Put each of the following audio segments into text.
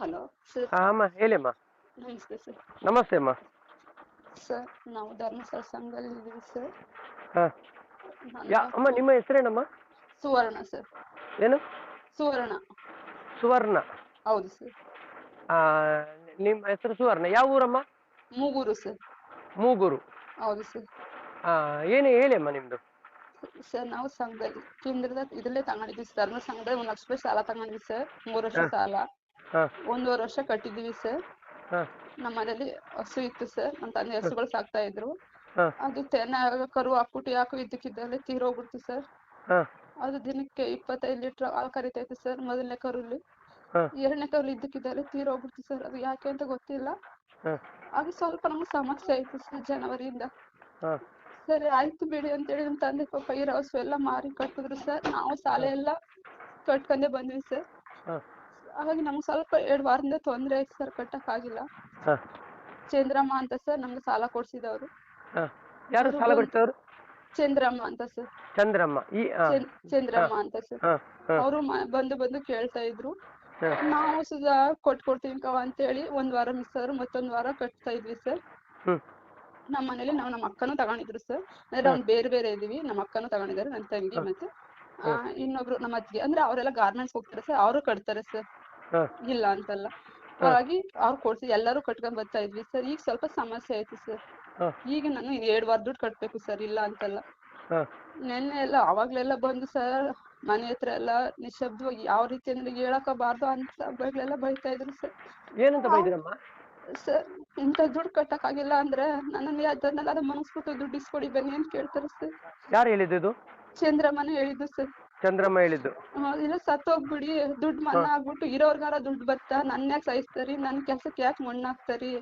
Hello. Sir. ಹಾಂ ಅಮ್ಮ ನಮಸ್ತೆ ಸರ್. ನಮಸ್ತೆ ಅಮ್ಮ. ಸರ್ ನಾವು ಧರ್ಮಸ್ಥಳ ಸಂಘದಲ್ಲಿ ಇದ್ದೀವಿ ಸರ್. ಹಾಂ. ಯಾ ಅಮ್ಮ ನಿಮ್ಮ ಹೆಸರೇನಮ್ಮ? ಸುವರ್ಣ ಸರ್. ಏನು? ಸುವರ್ಣ. ಸುವರ್ಣ. ಹೌದು ಸರ್. ಆ, ನಿಮ್ಮ ಹೆಸರು ಸುವರ್ಣ. ಯಾವ ಊರಮ್ಮ? ಮೂಗೂರು ಸರ್. ಮೂಗೂರು. ಹೌದು ಸರ್. ಆ, ಏನು ಹೇಳಿ ಅಮ್ಮ ನಿಮ್ಮದು ಸರ್ ನಾವು ಸಂಘದಲ್ಲಿ ಕೇಂದ್ರದ ಇದರಲ್ಲೇ ತಗೊಂಡಿದ್ವಿ ಸರ್. ಧರ್ಮ ಸಂಘದಲ್ಲಿ ಒಂದು ಲಕ್ಷ ರೂಪಾಯಿ ಸಾಲ ತಗೊಂಡಿದ್ವಿ ಸರ್. ಮೂರು ವರ್ಷ ಸಾಲ. ಒಂದೂವರೆ ವರ್ಷ ಕಟ್ಟಿದ್ದೀವಿ ಸರ್. ನಮ್ಮ ಮನೇಲಿ ಹಸು ಇತ್ತು ಸರ್. ನಮ್ಮ ತಂದೆ ಹಸುಗಳು ಸಾಕ್ತಾ ಇದ್ರು. ಅದು ತೆನೆ ಕರು ಹಾಕ್ಬಿಟ್ಟು ಯಾಕೋ ಇದ್ದಕ್ಕಿದ್ದಲ್ಲಿ ತೀರೋಗ್ಬಿಡ್ತು ಸರ್. ಅದು ದಿನಕ್ಕೆ ಇಪ್ಪತ್ತೈದು ಲೀಟರ್ ಹಾಲು ಕರಿತೈತೆ ಸರ್ ಮೊದಲನೇ ಕರುಲಿ ಎರಡನೇ ಕರುಲಿ ಇದ್ದಕ್ಕಿದ್ದಲ್ಲಿ ತೀರೋಗ್ಬಿಡ್ತು ಸರ್. ಅದು ಯಾಕೆ ಅಂತ ಗೊತ್ತಿಲ್ಲ. ಹಾಗೆ ಅದು ಸ್ವಲ್ಪ ನಮ್ಗೆ ಸಮಸ್ಯೆ ಆಯ್ತು ಸರ್ ಜನವರಿಯಿಂದ. ಸರಿ ಆಯ್ತು ಬಿಡಿ ಅಂತೇಳಿ ನಮ್ಮ ತಂದೆ ಪಾಪ ಇರೋ ಹಸು ಎಲ್ಲ ಮಾರಿ ಕಟ್ಟಿದ್ರು ಸರ್. ನಾವು ಸಾಲ ಎಲ್ಲ ಕಟ್ಕೊಂಡೇ ಬಂದ್ವಿ ಸರ್. ಹಾಗಾಗಿ ನಮ್ಗೆ ಸ್ವಲ್ಪ ಎರಡು ವಾರದಿಂದ ತೊಂದರೆ ಆಯ್ತು ಸರ್ ಕಟ್ಟಕ್ಕಾಗಿಲ್ಲ ಆಗಿಲ್ಲ. ಚಂದ್ರಮ್ಮ ಅಂತ ಸರ್ ನಮ್ಗೆ ಸಾಲ ಕೊಡ್ಸಿದವ್ರು. ಹಾಂ. ಯಾರು ಸಾಲ ಕೊಡ್ತವ್ರು ಚಂದ್ರಮ್ಮ ಅಂತ ಸರ್. ಚಂದ್ರಮ್ಮ. ಈ ಚಂದ್- ಚಂದ್ರಮ್ಮ ಅಂತ ಸರ್. ಅವ್ರು ಹಾಂ. ಅವರು ಬಂದು ಬಂದು ಕೇಳ್ತಾ ಇದ್ರು. ನಾವು ನಾವು ಸುಧಾ ಕೊಟ್ಕೊಡ್ತೀವಿ ಕವ ಅಂತೇಳಿ ಒಂದ್ ವಾರ ಮಿಸ್ ಆದ್ರು ಮತ್ತೊಂದ್ ವಾರ ಕಟ್ತಾ ಇದ್ವಿ ಸರ್. ನಮ್ ನಮ್ಮ ಮನೇಲಿ ನಾವು ನಮ್ಮ ಅಕ್ಕನೂ ತಗೊಂಡಿದ್ರು ಸರ್. ಅಂದ್ರೆ ಬೇರೆ ಬೇರೆ ಇದೀವಿ ನಮ್ಮ ಅಕ್ಕನೂ ತಗೊಂಡಿದ್ದಾರೆ ನನ್ನ ತಂಗಿ ಮತ್ತೆ. ಆ, ಇನ್ನೊಬ್ರು ನಮ್ಮ ಅತ್ತಿಗೆ ಅಂದ್ರೆ ಅವರೆಲ್ಲ ಗಾರ್ಮೆಂಟ್ಸ್ ಹೋಗ್ತಾರೆ ಸರ್ ಅವರು ಕಟ್ತಾರೆ ಸರ್. ಇಲ್ಲ ಅಂತಲ್ಲ. ಹಾಗಾಗಿ ಅವ್ರು ಕೊಡ್ಸಿ ಎಲ್ಲರೂ ಕಟ್ಕೊಂಡ್ ಬರ್ತಾ ಇದ್ವಿ. ಸರ್ ಈಗ ಸ್ವಲ್ಪ ಸಮಸ್ಯೆ ಆಯ್ತು ಸರ್. ಈಗ ನಾನು ಎರಡ್ ವಾರ ದುಡ್ಡು ಕಟ್ಬೇಕು ಸರ್ ಇಲ್ಲ ಅಂತಲ್ಲ. ನೆನ್ನೆ ಎಲ್ಲ ಅವಾಗ್ಲೆಲ್ಲ ಬಂದು ಸರ್ ಮನೆ ಹತ್ರ ಎಲ್ಲ ನಿಶಬ್ದವಾಗಿ ಯಾವ ರೀತಿ ಅಂದ್ರೆ ಹೇಳಕಬಾರ್ದು ಅಂತ ಬೈಗಳೆಲ್ಲ ಬೈತಾ ಇದ್ರು ಸರ್. ಏನಂತ ಬೈದ್ರಮ್ಮ? ಸರ್ ಇಂತ ದುಡ್ಡು ಕಟ್ಟಕ್ಕಾಗಿಲ್ಲ ಅಂದ್ರೆ ನನ್ನ ಅದನ್ನೆಲ್ಲ ಮನಸ್ಬಿಟ್ಟು ದುಡ್ಡು ಇಸ್ಕೊಡಿ ಬನ್ನಿ ಅಂತ ಕೇಳ್ತಾರೆ ಸರ್. ಯಾರು ಹೇಳಿದ್ದು ಚಂದ್ರಮ್ಮನೇ ಹೇಳಿದ್ದು ಸರ್. ಚಂದ್ರಮ್ಮ ಹೇಳಿದ್ದು. ಇಲ್ಲ ಸತ್ತೋಗ್ಬಿಡಿ ದುಡ್ಡು ಮನ್ನ ಆಗ್ಬಿಟ್ಟು ಇರೋರ್ಗಾರ ದುಡ್ಡು ಬರ್ತಾ ನನ್ನ ಯಾಕೆ ಸಾಯಿಸ್ತಾರಿ? ನನ್ ಕೆಲ್ಸಕ್ಕೆ ಯಾಕೆ ಮಣ್ಣಾಕ್ತಾರಿ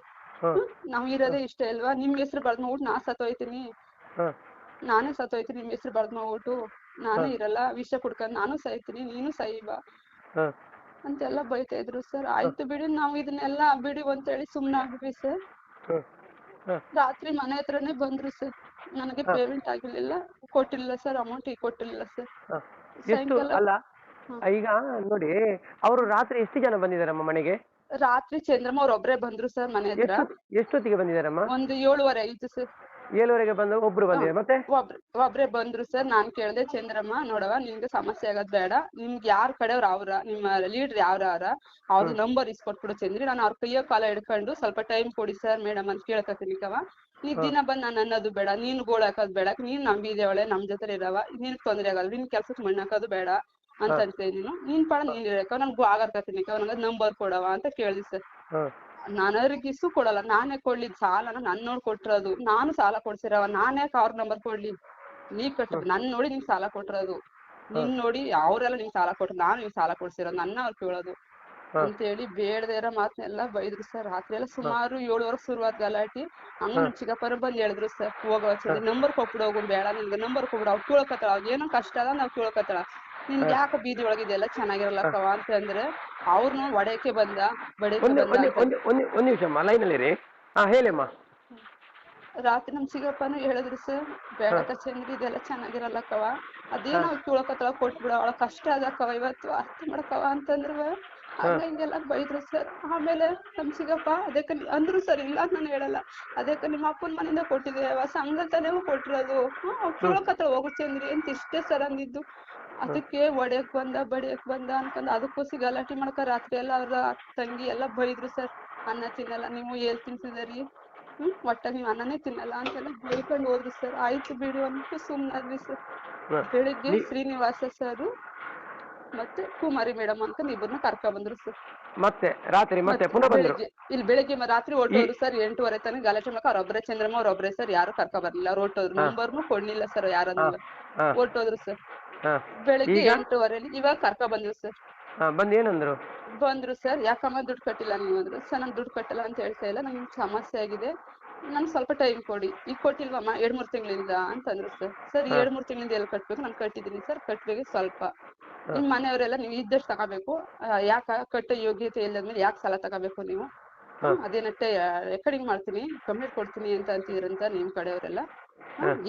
ಹಾಂ. ನಾವ್ ಇರೋದೇ ಇಷ್ಟ ಅಲ್ವಾ? ನಿಮ್ ಹೆಸ್ರು ಬಳ್ದ್ ಮಾಡ್ಬಿಟ್ಟು ನಾ ಸತ್ತೋಯ್ತೀನಿ. ಹೋಯ್ತೀನಿ ನಾನೇ ಸತ್ತೋಯ್ತೀನಿ ನಿಮ್ ಹೆಸ್ರು ಬಳ್ದ್ ಮಾಡ್ಬಿಟ್ಟು ನಾನೇ ಇರಲ್ಲ ವಿಷ ಕುಡ್ಕೊಂಡ್ ನಾನು ಸಾಯ್ತೀನಿ ನೀನು ಸಾಯಿಬಾ. ಅಂತೆಲ್ಲ ಬೈತಾ ಇದ್ರು ಸರ್. ಆಯ್ತು ಬಿಡಿ ನಾವು ಇದನ್ನೆಲ್ಲ ಬಿಡಿ ಅಂತ ಹೇಳಿ ಆಗ್ಬಿಟ್ವಿ ಸರ್. ರಾತ್ರಿ ಮನೆ ಹತ್ರನೇ ಬಂದ್ರು ಸರ್. ನನಗೆ ಪೇಮೆಂಟ್ ಆಗಿರ್ಲಿಲ್ಲ. ಕೊಟ್ಟಿಲ್ಲ ಸರ್ ಅಮೌಂಟ್ ಈಗ ಕೊಟ್ಟಿಲ್ಲ ಸರ್. ಎಷ್ಟು ಸಾಯಂಕಾಲ? ಅಲ್ಲ ಈಗ ನೋಡಿ ಅವರು ರಾತ್ರಿ ಎಷ್ಟು ಜನ ಬಂದಿದ್ದಾರಮ್ಮ ಮನೆಗೆ? ರಾತ್ರಿ ಚಂದ್ರಮ್ಮ ಅವ್ರ ಒಬ್ರೇ ಬಂದ್ರು ಸರ್ ಮನೆ ಹತ್ರ. ಎಷ್ಟು ಎಷ್ಟೊತ್ತಿಗೆ ಬಂದಿದ್ದಾರಮ್ಮ? ಒಂದು ಏಳುವರೆ ಆಯ್ತು ಸರ್. ಏಳುವರೆಗೆ ಬಂದು ಒಬ್ರು ಬಂದಿದೆ ಮತ್ತೆ? ಒಬ್ರು ಒಬ್ರೇ ಬಂದ್ರು ಸರ್. ನಾನ್ ಕೇಳ್ದೆ ಚಂದ್ರಮ್ಮ ನೋಡವ ನಿಮ್ಗೆ ಸಮಸ್ಯೆ ಆಗೋದ್ ಬೇಡ. ನಿಮ್ಗೆ ಯಾರ್ ಕಡೆಯವ್ರ ಅವ್ರ ನಿಮ್ಮ ಲೀಡರ್ ಯಾವ್ರ ಅವ್ರ ಅವ್ರ ನಂಬರ್ ಇಸ್ಕೊಟ್ಬಿಡು ಚಂದ್ರಿ. ನಾನು ಅವ್ರ ಕೈಯೋ ಕಾಲ ಹಿಡ್ಕೊಂಡು ಸ್ವಲ್ಪ ಟೈಮ್ ಕೊಡಿ ಸರ್ ಮೇಡಮ್ ಅಂತ ಕೇಳಕತ್ತೀನಿ ಕವ ನೀ ದಿನ ಬಂದ್ ನಾನು ಅನ್ನೋದು ಬೇಡ ನೀನ್ ಗೋಳ್ ಹಾಕೋದ್ ಬೇಡ ನೀನ್ ನಂಬಿದೇವಳೆ ನಮ್ ಜೊತೆ ಇರವ ನಿನ್ ತೊಂದ್ರೆ ಆಗಲ್ಲ ನಿನ್ ಕೆಲ್ಸಕ್ ಮಣ್ಣಾಕೋದು ಬೇಡ ಅಂತ ಅಂತೀನಿ ನೀನು. ನೀನ್ ಪಾಡ ನೀನ್ ಇರಕ ನನ್ಗೆ ಆಗರ್ಕತೀನಿ ಕವ ನಂಗೆ ನಂಬರ್ ಕೊಡವ ಅಂತ ಕೇಳ್ದಿ ಸರ್. ಹಾಂ ನಾನು ಅವ್ರಿಗೆ ಇಸು ಕೊಡಲ್ಲ ನಾನೇ ಕೊಡ್ಲಿ ಸಾಲನ ನನ್ ನೋಡ್ ಕೊಟ್ಟಿರೋದು. ನಾನು ಸಾಲ ಕೊಡ್ಸಿರವ ನಾನೇ ಅವ್ರ ನಂಬರ್ ಕೊಡ್ಲಿ. ನೀ ಕಟ್ಟ ನನ್ ನೋಡಿ ನಿಂಗ್ ಸಾಲ ಕೊಟ್ಟಿರೋದು. ನಿನ್ ನೋಡಿ ಅವ್ರೆಲ್ಲ ನಿಂಗ್ ಸಾಲ ಕೊಟ್ರು ನಾನು ನಿಂಗ್ ಸಾಲ ಕೊಡ್ಸಿರೋದು ನನ್ನ ಅವ್ರು ಕೇಳೋದು. ಅಂತ ಹೇಳಿ ಬೇಡದೇ ಇರೋ ಮಾತನ್ನೆಲ್ಲ ಬೈದ್ರು ಸರ್. ರಾತ್ರಿ ಎಲ್ಲ ಸುಮಾರು ಏಳುವರೆಗೆ ಶುರುವಾದ ಗಲಾಟಿ. ಹಂಗ ಚಿಕ್ಕಪ್ಪರು ಬಂದ್ ಹೇಳಿದ್ರು ಸರ್. ಹೋಗೋ ನಂಬರ್ ಕೊಟ್ಬಿಡು ಹೋಗು ಬೇಡ ನಿನ್ಗೆ ನಂಬರ್ ಕೊಟ್ಬಿಡು ಅವ್ರು ಕೇಳಕತ್ತಾಳ. ಏನೋ ಕಷ್ಟ ಅದ ನಾವ್ ಕೇಳಕತ್ತಾಳ. ನಿನ್ಗೆ ಯಾಕ ಬೀದಿ ಒಳಗಿದೆಲ್ಲ ಚೆನ್ನಾಗಿರಲ್ಲಕ್ಕವ ಅಂತ ಅಂದ್ರೆ ಅವ್ರನ್ನ ಒಡೆಯಕ್ಕೆ ಬಂದ ಬಡಿಯಕ್ಕೆ ಒಂದು ಬಂದ ಒಂದು ಅಂತ ಒಂದು ಒಂದು ಒಂದು ನಿಮಿಷಮ್ಮ ಲೈನಲ್ಲಿರಿ ಹಾಂ ಹೇಳಿಮ್ಮ. ರಾತ್ರಿ ನಮ್ ಸಿಗಪ್ಪನು ಹೇಳಿದ್ರು ಸರ್ ಬೇಡಕ್ಕ ಚಂದ್ರಿ ಇದೆಲ್ಲ ಚೆನ್ನಾಗಿರಲ್ಲಕ್ಕವ ಅದೇನೋ ತುಳಕತ್ತಳ ಕೊಟ್ಬಿಡ ಅವಳ ಕಷ್ಟ ಅದಕ್ಕವ ಇವತ್ತು ಅರ್ಥ ಮಾಡಕವ ಅಂತಂದ್ರು ಹಂಗ ಹಿಂಗೆಲ್ಲ ಬೈದ್ರು ಸರ್. ಆಮೇಲೆ ನಮ್ ಸಿಗಪ್ಪ ಅದಕ್ಕೆ ಅಂದ್ರು ಸರ್ ಇಲ್ಲ ಅಂತ ನಾನು ಹೇಳಲ್ಲ. ಅದಕ್ಕೆ ನಿಮ್ಮ ಅಪ್ಪನ ಮನೆಯಿಂದ ಕೊಟ್ಟಿದ್ದೇವ ಸಂಘದಲ್ಲೇ ಕೊಟ್ಟಿರೋದು. ತುಳಕತ್ತಳ ಹೋಗು ಚಂದ್ರಿ ಅಂತ ಇಷ್ಟೇ ಸರ್ ಅಂದಿದ್ದು. ಅದಕ್ಕೆ ಒಡೆಯಕ್ ಬಂದ ಬಡಿಯಕ್ ಬಂದ ಅನ್ಕೊಂಡ್ ಅದಕ್ಕೋಸಿ ಗಲಾಟೆ ಮಾಡ್ಕ ರಾತ್ರಿ ಎಲ್ಲ ಅವ್ರ ತಂಗಿ ಎಲ್ಲ ಬೈದ್ರು ಸರ್. ಅನ್ನ ತಿನ್ನಲ್ಲ ನೀವು ಏಲ್ ತಿನ್ಸಿದರಿ? ಹ್ಮ್ ಒಟ್ಟ ನೀವು ಅನ್ನನೇ ತಿನ್ನಲ್ಲ ಅಂತೆಲ್ಲ ಬೈಕೊಂಡ್ ಹೋದ್ರು ಸರ್. ಆಯ್ತು ಬಿಡು ಅಂತ ಸುಮ್ನಾದ್ವಿ ಸರ್. ಬೆಳಿಗ್ಗೆ ಶ್ರೀನಿವಾಸ ಸರ್ ಮತ್ತೆ ಕುಮಾರಿ ಮೇಡಮ್ ಅಂತ ಇಬ್ಬರನ್ನ ಕರ್ಕೊಂಡ್ ಬಂದ್ರು ಸರ್. ಮತ್ತೆ ರಾತ್ರಿ ಮತ್ತೆ ಪುನಃ ಬಂದ್ರು? ಬೆಳಿಗ್ಗೆ ಇಲ್ಲಿ ಬೆಳಿಗ್ಗೆ ರಾತ್ರಿ ಹೊರಟೋದ್ರು ಸರ್ ಎಂಟೂವರೆ ತನಕ ಗಲಾಟೆ ಮಾಡಕ ಅವ್ರೊಬ್ರೆ ಚಂದ್ರಮ್ಮ ಅವ್ರೊಬ್ರೆ ಸರ್ ಯಾರು ಕರ್ಕೊಂಡ್ ಬರ್ಲಿಲ್ಲ. ಅವ್ರು ಹೊರಟೋದ್ರು ನಂಬರ್ನು ಕೊಡ್ಲಿಲ್ಲ ಸರ್ ಯಾರನ್ನ. ಹೊರಟೋದ್ರು ಸರ್. ಬೆಳಿಗ್ಗೆ? ಎಂಟೂವರೆಲಿ. ಇವಾಗ ಕರ್ಕೊಂಡ್ ಬಂದ್ರು ಸರ್. ಬಂದು ಏನಂದ್ರು? ಬಂದ್ರು ಸರ್. ಯಾಕಮ್ಮ ದುಡ್ಡು ಕಟ್ಟಿಲ್ಲ ನೀವು ಅಂದ್ರು. ಸರ್ ನಾನು ದುಡ್ಡು ಕಟ್ಟಲ್ಲ ಅಂತ ಹೇಳ್ತಾ ಇಲ್ಲ. ನಮ್ಗೆ ಸಮಸ್ಯೆ ಆಗಿದೆ. ನನ್ಗೆ ಸ್ವಲ್ಪ ಟೈಮ್ ಕೊಡಿ. ಈಗ ಕೊಟ್ಟಿಲ್ವಮ್ಮ? ಎರಡ್ ಮೂರ್ ತಿಂಗಳಿಂದ ಅಂತಂದ್ರು ಸರ್. ಸರ್ ಎರಡ್ ಮೂರ್ ತಿಂಗಳಿಂದ ಎಲ್ಲಿ ಕಟ್ಬೇಕು? ನಾನು ಕಟ್ಟಿದ್ದೀನಿ ಸರ್. ಕಟ್ಬೇಕು ಸ್ವಲ್ಪ. ನಿಮ್ ಮನೆಯವರೆಲ್ಲ ನೀವು ಇದ್ದಷ್ಟು ತಗೋಬೇಕು. ಯಾಕ? ಕಟ್ಟೋ ಯೋಗ್ಯತೆ ಇಲ್ಲದ್ಮೇಲೆ ಯಾಕೆ ಸಾಲ ತಗೋಬೇಕು ನೀವು? ಅದೇನಟ್ಟೆ ರೆಕಾರ್ಡಿಂಗ್ ಮಾಡ್ತೀನಿ. ಕಂಪ್ಲೇಂಟ್ ಕೊಡ್ತೀನಿ ಅಂತ ಅಂತಿದ್ರಂತ ನಿಮ್ ಕಡೆಯವರೆಲ್ಲ.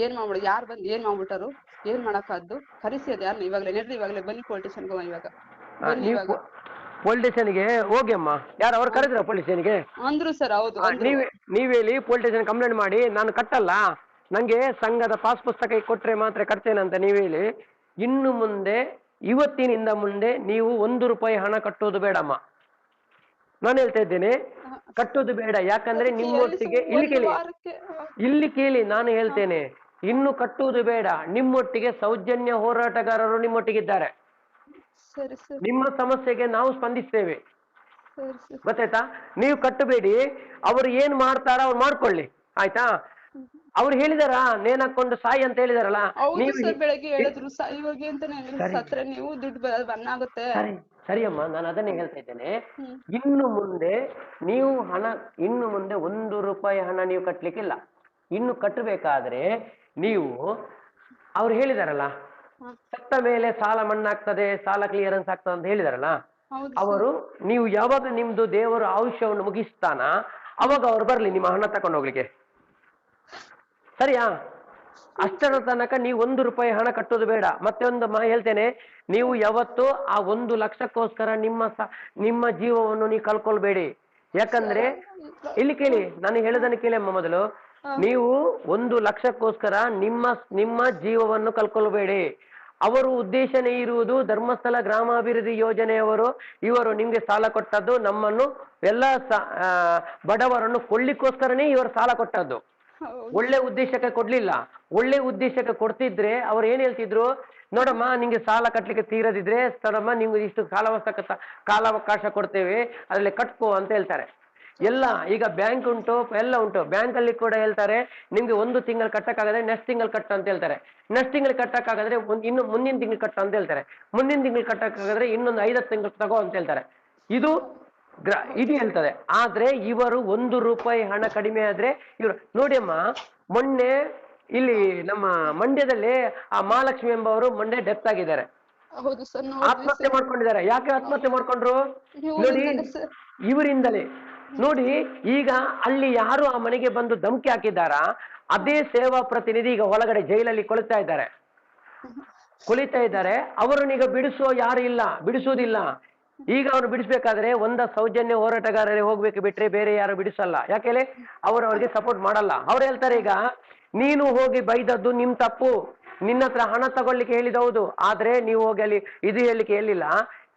ಏನ್ ಮಾಡ್ಬಿಡ ಯಾರ್ ಬಂದ್ ಏನ್ ಮಾಡ್ಬಿಟ್ಟಾರು ಏನ್ ಮಾಡಕ್ಕಾದ್ದು ಕರಿಸಿ ಅದ್ ಯಾರನ್ನ ಇವಾಗಲೇ ನಡ್ರಿ ಇವಾಗಲೇ ಬನ್ನಿ ಪೊಲಿಟಿಷನ್ಗೆ ಇವಾಗ. ಬನ್ನಿ ಇವಾಗ. ಪೊಲೀಸ್ ಸ್ಟೇಷನ್ಗೆ ಹೋಗಿ ಅಮ್ಮ. ಯಾರು ಅವ್ರು ಕರೆದ್ರ ಪೊಲೀಸ್ಗೆ? ಅಂದ್ರು ಸರ್ ಹೌದು ನೀವ್ ನೀವೇ ಹೇಳಿ ಪೊಲೀಸ್ ಸ್ಟೇಷನ್ ಕಂಪ್ಲೇಂಟ್ ಮಾಡಿ ನಾನು ಕಟ್ಟಲ್ಲ. ನಂಗೆ ಸಂಘದ ಪಾಸ್ ಪುಸ್ತಕ ಕೊಟ್ರೆ ಮಾತ್ರ ಕಟ್ತೇನೆ ಅಂತ ನೀವ್ ಹೇಳಿ. ಇನ್ನು ಮುಂದೆ ಇವತ್ತಿನಿಂದ ಮುಂದೆ ನೀವು ಒಂದು ರೂಪಾಯಿ ಹಣ ಕಟ್ಟೋದು ಬೇಡಮ್ಮ. ನಾನು ಹೇಳ್ತಾ ಇದ್ದೇನೆ ಕಟ್ಟೋದು ಬೇಡ. ಯಾಕಂದ್ರೆ ನಿಮ್ಮೊಟ್ಟಿಗೆ ಇಲ್ಲಿ ಕೇಳಿ. ಇಲ್ಲಿ ಕೇಳಿ ನಾನು ಹೇಳ್ತೇನೆ. ಇನ್ನು ಕಟ್ಟುವುದು ಬೇಡ. ನಿಮ್ಮೊಟ್ಟಿಗೆ ಸೌಜನ್ಯ ಹೋರಾಟಗಾರರು ನಿಮ್ಮೊಟ್ಟಿಗಿದ್ದಾರೆ. ನಿಮ್ಮ ಸಮಸ್ಯೆಗೆ ನಾವು ಸ್ಪಂದಿಸ್ತೇವೆ. ಗೊತ್ತಾಯ್ತಾ? ನೀವು ಕಟ್ಟಬೇಡಿ. ಅವರು ಏನ್ ಮಾಡ್ತಾರ ಅವ್ರು ಮಾಡ್ಕೊಳ್ಳಿ. ಆಯ್ತಾ? ಅವ್ರು ಹೇಳಿದಾರ? ನೇನ್ ಹಾಕೊಂಡು ಸಾಯಿ ಅಂತ ಹೇಳಿದಾರಲ್ಲ? ಬೆಳಗ್ಗೆ ಹೇಳಿದ್ರು. ಸಾಯಿವಾಗಿ ಅಂತ ನೀವು ದುಡ್ಡು ಬನ್ನಾಗುತ್ತೆ. ಸರಿಯಮ್ಮ ನಾನು ಅದನ್ನೇ ಹೇಳ್ತಾ ಇದ್ದೇನೆ. ಇನ್ನು ಮುಂದೆ ನೀವು ಹಣ ಇನ್ನು ಮುಂದೆ ಒಂದು ರೂಪಾಯಿ ಹಣ ನೀವು ಕಟ್ಲಿಕ್ಕಿಲ್ಲ. ಇನ್ನು ಕಟ್ಟಬೇಕಾದ್ರೆ ನೀವು ಅವ್ರು ಹೇಳಿದಾರಲ್ಲ ಸತ್ತ ಮೇಲೆ ಸಾಲ ಮಣ್ಣಾಗ್ತದೆ ಸಾಲ ಕ್ಲಿಯರೆನ್ಸ್ ಆಗ್ತದೆ ಅಂತ ಹೇಳಿದಾರಲ್ಲ ಅವರು ನೀವು ಯಾವಾಗ ನಿಮ್ದು ದೇವರು ಆಯುಷ್ಯವನ್ನು ಮುಗಿಸ್ತಾನ? ಅವಾಗ ಅವ್ರು ಬರ್ಲಿ ನಿಮ್ಮ ಹಣ ತಕೊಂಡು ಹೋಗ್ಲಿಕ್ಕೆ. ಸರಿಯಾ? ಅಷ್ಟರ ತನಕ ನೀವು ಒಂದು ರೂಪಾಯಿ ಹಣ ಕಟ್ಟೋದು ಬೇಡ. ಮತ್ತೆ ಒಂದು ಮಾ ಹೇಳ್ತೇನೆ ನೀವು ಯಾವತ್ತು ಆ ಒಂದು ಲಕ್ಷಕ್ಕೋಸ್ಕರ ನಿಮ್ಮ ನಿಮ್ಮ ಜೀವವನ್ನು ನೀವು ಕಳ್ಕೊಳ್ಬೇಡಿ. ಯಾಕಂದ್ರೆ ಇಲ್ಲಿ ಕೇಳಿ ನಾನು ಹೇಳದನ್ನ ಕೇಳಿ ಅಮ್ಮ ಮೊದಲು. ನೀವು ಒಂದು ಲಕ್ಷಕ್ಕೋಸ್ಕರ ನಿಮ್ಮ ನಿಮ್ಮ ಜೀವವನ್ನು ಕಳ್ಕೊಳ್ಬೇಡಿ. ಅವರು ಉದ್ದೇಶನೇ ಇರುವುದು ಧರ್ಮಸ್ಥಳ ಗ್ರಾಮಾಭಿವೃದ್ಧಿ ಯೋಜನೆಯವರು ಇವರು ನಿಮ್ಗೆ ಸಾಲ ಕೊಟ್ಟದ್ದು ನಮ್ಮನ್ನು ಎಲ್ಲ ಬಡವರನ್ನು ಕೊಳ್ಳಿಕ್ಕೋಸ್ಕರನೇ ಇವರು ಸಾಲ ಕೊಟ್ಟದ್ದು. ಒಳ್ಳೆ ಉದ್ದೇಶಕ್ಕೆ ಕೊಡ್ಲಿಲ್ಲ. ಒಳ್ಳೆ ಉದ್ದೇಶಕ್ಕೆ ಕೊಡ್ತಿದ್ರೆ ಅವ್ರು ಏನ್ ಹೇಳ್ತಿದ್ರು? ನೋಡಮ್ಮ, ನಿಂಗೆ ಸಾಲ ಕಟ್ಲಿಕ್ಕೆ ತೀರದಿದ್ರೆ ನೋಡಮ್ಮ ನಿಮ್ಗೆ ಇಷ್ಟು ಕಾಲಾವಕಾಶ ಕಾಲಾವಕಾಶ ಕೊಡ್ತೇವೆ, ಅದ್ರಲ್ಲಿ ಕಟ್ಕೋ ಅಂತ ಹೇಳ್ತಾರೆ. ಎಲ್ಲ, ಈಗ ಬ್ಯಾಂಕ್ ಉಂಟು, ಎಲ್ಲ ಉಂಟು. ಬ್ಯಾಂಕ್ ಅಲ್ಲಿ ಕೂಡ ಹೇಳ್ತಾರೆ, ನಿಮ್ಗೆ ಒಂದು ತಿಂಗಳು ಕಟ್ಟಕ್ಕಾಗದ್ರೆ ನೆಕ್ಸ್ಟ್ ತಿಂಗಳು ಕಟ್ಟ ಅಂತ ಹೇಳ್ತಾರೆ. ನೆಕ್ಸ್ಟ್ ತಿಂಗಳು ಕಟ್ಟಕ್ಕಾಗದ್ರೆ ಇನ್ನು ಮುಂದಿನ ತಿಂಗಳು ಕಟ್ಟು ಅಂತ ಹೇಳ್ತಾರೆ. ಮುಂದಿನ ತಿಂಗಳು ಕಟ್ಟಕ್ಕಾಗದ್ರೆ ಇನ್ನೊಂದು ಐದತ್ತು ತಿಂಗಳು ತಗೋ ಅಂತ ಹೇಳ್ತಾರೆ. ಇದು ಗ್ರ ಇದು ಹೇಳ್ತದೆ. ಆದ್ರೆ ಇವರು ಒಂದು ರೂಪಾಯಿ ಹಣ ಕಡಿಮೆ ಆದ್ರೆ ಇವರು ನೋಡಿಯಮ್ಮ ಮೊನ್ನೆ ಇಲ್ಲಿ ನಮ್ಮ ಮಂಡ್ಯದಲ್ಲಿ ಆ ಮಹಾಲಕ್ಷ್ಮಿ ಎಂಬವರು ಮೊನ್ನೆ ಡೆತ್ ಆಗಿದ್ದಾರೆ. ಆತ್ಮಹತ್ಯೆ ಮಾಡ್ಕೊಂಡಿದ್ದಾರೆ. ಯಾಕೆ ಆತ್ಮಹತ್ಯೆ ಮಾಡ್ಕೊಂಡ್ರು? ನೋಡಿ ಇವರಿಂದಲೇ. ನೋಡಿ ಈಗ ಅಲ್ಲಿ ಯಾರು ಆ ಮನೆಗೆ ಬಂದು ಧಮಕಿ ಹಾಕಿದಾರ ಅದೇ ಸೇವಾ ಪ್ರತಿನಿಧಿ ಈಗ ಒಳಗಡೆ ಜೈಲಲ್ಲಿ ಕೊಳಿತಾ ಇದ್ದಾರೆ. ಕೊಳಿತಾ ಇದ್ದಾರೆ. ಅವರನ್ನೀಗ ಬಿಡಿಸೋ ಯಾರು ಇಲ್ಲ ಬಿಡಿಸೋದಿಲ್ಲ ಈಗ ಅವ್ರು ಬಿಡಿಸ್ಬೇಕಾದ್ರೆ ಒಂದ ಸೌಜನ್ಯ ಹೋರಾಟಗಾರರೇ ಹೋಗ್ಬೇಕು ಬಿಟ್ರೆ ಬೇರೆ ಯಾರು ಬಿಡಿಸಲ್ಲ. ಯಾಕೆಲೆ ಅವರು ಅವ್ರಿಗೆ ಸಪೋರ್ಟ್ ಮಾಡಲ್ಲ. ಅವ್ರು ಹೇಳ್ತಾರೆ ಈಗ, ನೀನು ಹೋಗಿ ಬೈದದ್ದು ನಿಮ್ ತಪ್ಪು. ನಿನ್ನ ಹತ್ರ ಹಣ ತಗೊಳ್ಳಿಕ್ಕೆ ಹೇಳಿದೌದು ಆದ್ರೆ ನೀವು ಹೋಗಿ ಅಲ್ಲಿ ಇದು ಹೇಳಲಿಕ್ಕೆ ಹೇಳಿಲ್ಲ.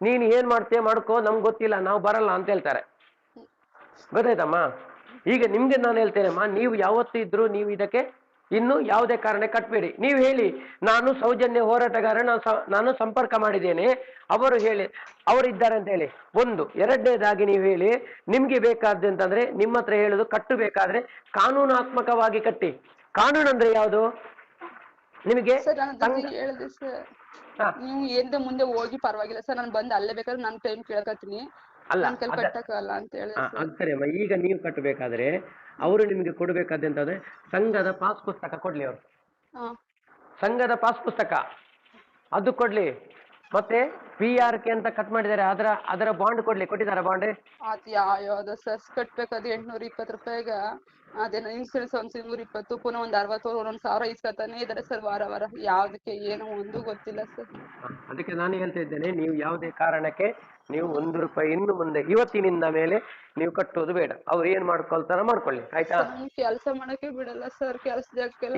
ನೀನು ಏನ್ ಮಾಡ್ತೀಯ ಮಾಡ್ಕೋ, ನಮ್ಗೆ ಗೊತ್ತಿಲ್ಲ, ನಾವು ಬರಲ್ಲ ಅಂತ ಹೇಳ್ತಾರೆ. ಗೊತ್ತಾಯ್ತಮ್ಮ? ಈಗ ನಿಮ್ಗೆ ನಾನು ಹೇಳ್ತೇನೆ ಅಮ್ಮ ನೀವು ಯಾವತ್ತು ಇದ್ರು ನೀವು ಇದಕ್ಕೆ ಇನ್ನು ಯಾವುದೇ ಕಾರಣ ಕಟ್ಬೇಡಿ. ನೀವು ಹೇಳಿ ನಾನು ಸೌಜನ್ಯ ಹೋರಾಟಗಾರ ನಾನು ನಾನು ಸಂಪರ್ಕ ಮಾಡಿದ್ದೇನೆ. ಅವರು ಹೇಳಿ ಅವರು ಇದ್ದಾರೆ ಅಂತ ಹೇಳಿ. ಒಂದು ಎರಡನೇದಾಗಿ ನೀವು ಹೇಳಿ ನಿಮ್ಗೆ ಬೇಕಾದಂತಂದ್ರೆ ನಿಮ್ಮ ಹತ್ರ ಹೇಳುದು ಕಟ್ಟಬೇಕಾದ್ರೆ ಕಾನೂನಾತ್ಮಕವಾಗಿ ಕಟ್ಟಿ. ಕಾನೂನು ಅಂದ್ರೆ ಯಾವುದು? ನಿಮಗೆ. ನೀವು ಎಂದ ಮುಂದೆ ಹೋಗಿ ಪರವಾಗಿಲ್ಲ ಸರ್. ನಾನು ಬಂದು ಅಲ್ಲೇ ಬೇಕಾದ್ರೆ ನಾನು ಟೈಮ್ ಕೇಳಕತ್ತೀನಿ. ಅಲ್ಲ ಆಗ್ತಾರೆ ಈಗ ನೀವು ಕಟ್ಟಬೇಕಾದ್ರೆ ಅವರು ನಿಮಗೆ ಕೊಡಬೇಕಾದಂತಂದ್ರೆ ಸಂಘದ ಪಾಸ್ ಪುಸ್ತಕ ಕೊಡ್ಲಿ ಅವರು. ಸಂಘದ ಪಾಸ್ ಪುಸ್ತಕ. ಅದು ಕೊಡ್ಲಿ. ಮತ್ತೆ ಪಿ ಆರ್ ಕೆ ಅಂತ ಕಟ್ ಮಾಡಿದ್ದಾರೆ. ಅದರ ಅದರ ಬಾಂಡ್ ಕೊಡ್ಲಿ ಕೊಟ್ಟಿದ್ದಾರೆ ಬಾಂಡ್ ಅದ್ ಯಾವ ಯಾವ್ದು ಸರ್ ಕಟ್ಬೇಕಾದ್ರೆ ಎಂಟ್ನೂರ ಇಪ್ಪತ್ತು ರೂಪಾಯಿಗ. ಅದೇನೋ ಇನ್ಸೂರೆನ್ಸ್ ಒಂದ್ ಇನ್ನೂರ ಇಪ್ಪತ್ತು ಪುನಃ ಒಂದ್ ಅರವತ್ತು ಒಂದ್ ಸಾವಿರ ಇಸ್ಕತಾನೆ ಇದಾರೆ ಸರ್ ವಾರ ವಾರ. ಯಾವ್ದಕ್ಕೆ ಏನು ಒಂದು ಗೊತ್ತಿಲ್ಲ ಸರ್. ಅದಕ್ಕೆ ನಾನು ಹೇಳ್ತಾ ಇದ್ದೇನೆ ನೀವು ಯಾವುದೇ ಕಾರಣಕ್ಕೆ ನೀವು ಒಂದು ರೂಪಾಯಿ ಇನ್ನು ಮುಂದೆ ಇವತ್ತಿನಿಂದ ಮೇಲೆ ನೀವು ಕಟ್ಟೋದು ಬೇಡ. ಅವ್ರು ಏನ್ ಮಾಡ್ಕೊಳ್ತಾರ ಮಾಡ್ಕೊಳ್ಳಿ ಆಯ್ತಾ? ಕೆಲಸ ಮಾಡಕ್ಕೆ ಬಿಡಲ್ಲ ಸರ್ ಕೆಲಸ ಜಾಗಕ್ಕೆಲ್ಲ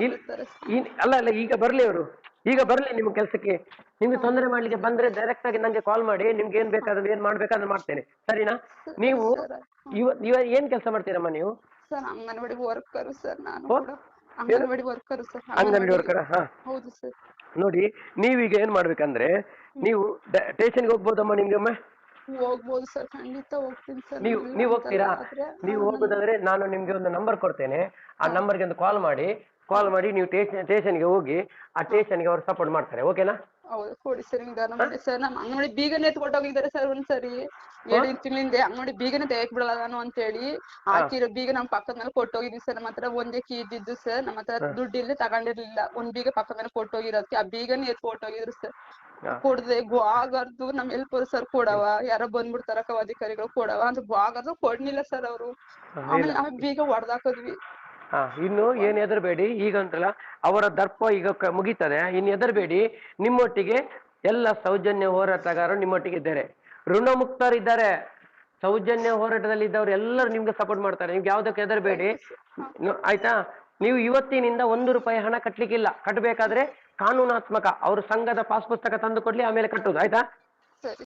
ಇಲ್- ಅಲ್ಲ ಅಲ್ಲ ಈಗ ಬರ್ಲಿ ಅವರು. ಈಗ ಬರ್ಲಿ ನಿಮ್ಮ ಕೆಲಸಕ್ಕೆ. ನಿಮ್ಗೆ ತೊಂದರೆ ಮಾಡ್ಲಿಕ್ಕೆ ಬಂದ್ರೆ ಡೈರೆಕ್ಟ್ ಆಗಿ ನಂಗೆ ಕಾಲ್ ಮಾಡಿ ನಿಮ್ಗೆ ಏನ್ ಬೇಕಾದ್ರೆ ಏನ್ ಮಾಡ್ಬೇಕಾದ್ರೆ ಮಾಡ್ತೇನೆ. ಸರಿನಾ? ನೀವು ಇವ ಇವ ಏನ್ ಕೆಲಸ ಮಾಡ್ತೀರಮ್ಮ ನೀವು? ಸರ್ ಅಂಗನವಾಡಿ ವರ್ಕರ್ ಸರ್ ನಾನು ಓ? ಕೂಡ. Anganwadi worker sir anganwadi worker? ಹಾ. ಹೌದು ಸರ್. ನೋಡಿ ನೀವೀಗ ಏನ್ ಮಾಡ್ಬೇಕಂದ್ರೆ ನೀವು ಸ್ಟೇಷನ್ಗೆ ಹೋಗ್ಬೋದಮ್ಮ ನಿಮ್ಗೆ ಒಮ್ಮೆ? ಹೋಗ್ಬೋದು ಸರ್ ಖಂಡಿತ ಹೋಗ್ತೀನಿ ಸರ್. ನೀವು ನೀವು ಹೋಗ್ತೀರಾ? ನೀವು ಹೋಗೋದಾದ್ರೆ ನಾನು ನಿಮ್ಗೆ ಒಂದು ನಂಬರ್ ಕೊಡ್ತೇನೆ. ಆ ನಂಬರ್ಗೆ ಒಂದು ಕಾಲ್ ಮಾಡಿ. ಕಾಲ್ ಮಾಡಿ ನೀವು ಸ್ಟೇಷನ್ ಸ್ಟೇಷನ್ಗೆ ಹೋಗಿ ಆ ಸ್ಟೇಷನ್ಗೆ ಅವ್ರು ಸಪೋರ್ಟ್ ಮಾಡ್ತಾರೆ. ಓಕೆನಾ? ಹೌದು ಕೊಡಿ ಸರ್ ಹಿಂಗ ನೋಡಿ ಸರ್. ನಮ್ಮ ಅಂಗನವಾಡಿ ಬೀಗನೇ ಎತ್ಕೊಟ್ಟೋಗಿದ್ದಾರೆ ಸರ್ ಒಂದ್ಸರಿ ಎರಡು ತಿಂಗಳಿಂದ ಅಂಗನವಾಡಿ ಬೀಗನೆ ತೆಗಿಯಕ್ ಬಿಡಲ್ಲ ನಾನು ಅಂತ ಹೇಳಿ ಹಾಕಿರೋ ಬೀಗ ನಮ್ಮ ಪಕ್ಕದ ಮೇಲೆ ಕೊಟ್ಟೋಗಿದ್ವಿ ಸರ್ ನಮ್ಮ ಹತ್ರ ಒಂದೇ ಕೀ ಇದ್ದಿದ್ದು ಸರ್. ನಮ್ಮ ಹತ್ರ ದುಡ್ಡು ಇಲ್ಲದೆ ತಗೊಂಡಿರ್ಲಿಲ್ಲ. ಒಂದ್ ಬೀಗ ಪಕ್ಕದ ಮೇಲೆ ಕೊಟ್ಟೋಗಿರೋದಕ್ಕೆ ಆ ಬೀಗನೆ ಎತ್ಕೊಟ್ಟೋಗಿದ್ರು ಸರ್. ಕೊಡ್ದೆ ಗ್ವಾಗರ್ದು ನಮ್ ಹೆಲ್ಪರ್ ಸರ್ ಕೊಡವ. ಯಾರೋ ಬಂದ್ಬಿಡ್ತಾರಕ್ಕ ಅಧಿಕಾರಿಗಳು ಕೊಡವ ಅಂತ ಗ್ವಾಗರ್ದು ಕೊಡ್ಲಿಲ್ಲ ಸರ್ ಅವರು. ಆಮೇಲೆ ನಾವ್ ಬೀಗ ಹೊಡ್ದಾಕದ್ವಿ ಹಾ ಇನ್ನು ಏನ್ ಹೆದರ್ಬೇಡಿ ಈಗ ಅಂತಲ್ಲ ಅವರ ದರ್ಪ ಈಗ ಕ- ಮುಗೀತದೆ ಇನ್ನು ಹೆದರ್ಬೇಡಿ ನಿಮ್ಮೊಟ್ಟಿಗೆ ಎಲ್ಲ ಸೌಜನ್ಯ ಹೋರಾಟಗಾರರು ನಿಮ್ಮೊಟ್ಟಿಗೆ ಇದ್ದಾರೆ. ಋಣಮುಕ್ತರಿದ್ದಾರೆ. ಸೌಜನ್ಯ ಹೋರಾಟದಲ್ಲಿ ಇದ್ದವ್ರು ಎಲ್ಲರೂ ನಿಮ್ಗೆ ಸಪೋರ್ಟ್ ಮಾಡ್ತಾರೆ ನಿಮ್ಗೆ ಯಾವ್ದಕ್ಕೆ ಹೆದರ್ಬೇಡಿ. ಆಯ್ತಾ? ನೀವು ಇವತ್ತಿನಿಂದ ಒಂದು ರೂಪಾಯಿ ಹಣ ಕಟ್ಲಿಕ್ಕಿಲ್ಲ ಕಟ್ಟಬೇಕಾದ್ರೆ ಕಾನೂನಾತ್ಮಕ ಅವ್ರ ಸಂಘದ ಪಾಸ್ ಪುಸ್ತಕ ತಂದು ಕೊಡ್ಲಿ ಆಮೇಲೆ ಕಟ್ಟುದು ಆಯ್ತಾ? ಸರಿ.